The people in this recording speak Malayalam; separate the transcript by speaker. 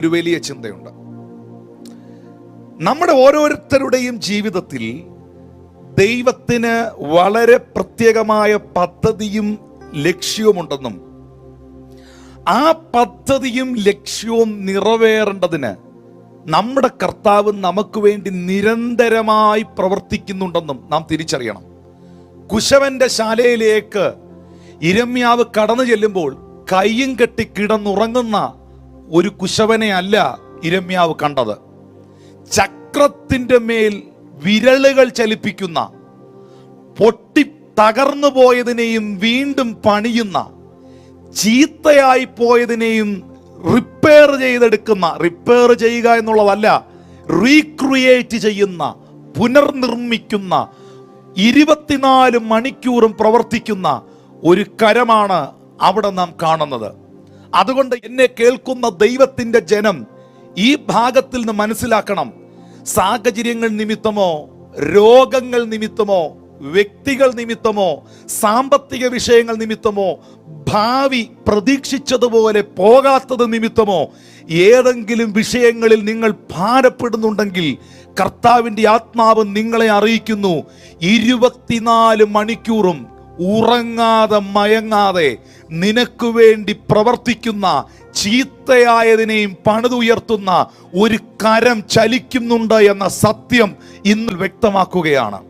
Speaker 1: ഒരു വലിയ ചിന്തയുണ്ട്. നമ്മുടെ ഓരോരുത്തരുടെയും ജീവിതത്തിൽ ദൈവത്തിന് വളരെ പ്രത്യേകമായ പദ്ധതിയും ലക്ഷ്യവുമുണ്ടെന്നും ആ പദ്ധതിയും ലക്ഷ്യവും നിറവേറേണ്ടതിന് നമ്മുടെ കർത്താവ് നമുക്ക് വേണ്ടി നിരന്തരമായി പ്രവർത്തിക്കുന്നുണ്ടെന്നും നാം തിരിച്ചറിയണം. കുശവന്റെ ശാലയിലേക്ക് ഇരമ്യാവ് കടന്നു ചെല്ലുമ്പോൾ കയ്യും കെട്ടി കിടന്നുറങ്ങുന്ന ഒരു കുശവനെ അല്ല ഇരമ്യാവ് കണ്ടത്. ചക്രത്തിന്റെ മേൽ വിരളുകൾ ചലിപ്പിക്കുന്ന പൊട്ടി തകർന്നു പോയതിനെയും വീണ്ടും പണിയുന്ന ചീത്തയായി പോയതിനെയും റിപ്പയർ ചെയ്തെടുക്കുന്ന റിപ്പയർ ചെയ്യുക എന്നുള്ളതല്ല റീക്രിയേറ്റ് ചെയ്യുന്ന പുനർനിർമ്മിക്കുന്ന ഇരുപത്തിനാല് മണിക്കൂറും പ്രവർത്തിക്കുന്ന ഒരു കരമാണ് അവിടെ നാം കാണുന്നത്. അതുകൊണ്ട് എന്നെ കേൾക്കുന്ന ദൈവത്തിന്റെ ജനം ഈ ഭാഗത്തിൽ നിന്ന് മനസ്സിലാക്കണം. സാഹചര്യങ്ങൾ നിമിത്തമോ രോഗങ്ങൾ നിമിത്തമോ വ്യക്തികൾ നിമിത്തമോ സാമ്പത്തിക വിഷയങ്ങൾ നിമിത്തമോ ഭാവി പ്രതീക്ഷിച്ചതുപോലെ പോകാത്തത് നിമിത്തമോ ഏതെങ്കിലും വിഷയങ്ങളിൽ നിങ്ങൾ ഭാരപ്പെടുന്നുണ്ടെങ്കിൽ കർത്താവിന്റെ ആത്മാവ് നിങ്ങളെ അറിയിക്കുന്നു. ഇരുപത്തിനാല് മണിക്കൂറും ഉറങ്ങാതെ മയങ്ങാതെ നിനക്ക് വേണ്ടി പ്രവർത്തിക്കുന്ന ചീത്തയായതിനെയും പണിതുയർത്തുന്ന ഒരു കരം ചലിക്കുന്നുണ്ട് എന്ന സത്യം ഇന്ന് വ്യക്തമാക്കുകയാണ്.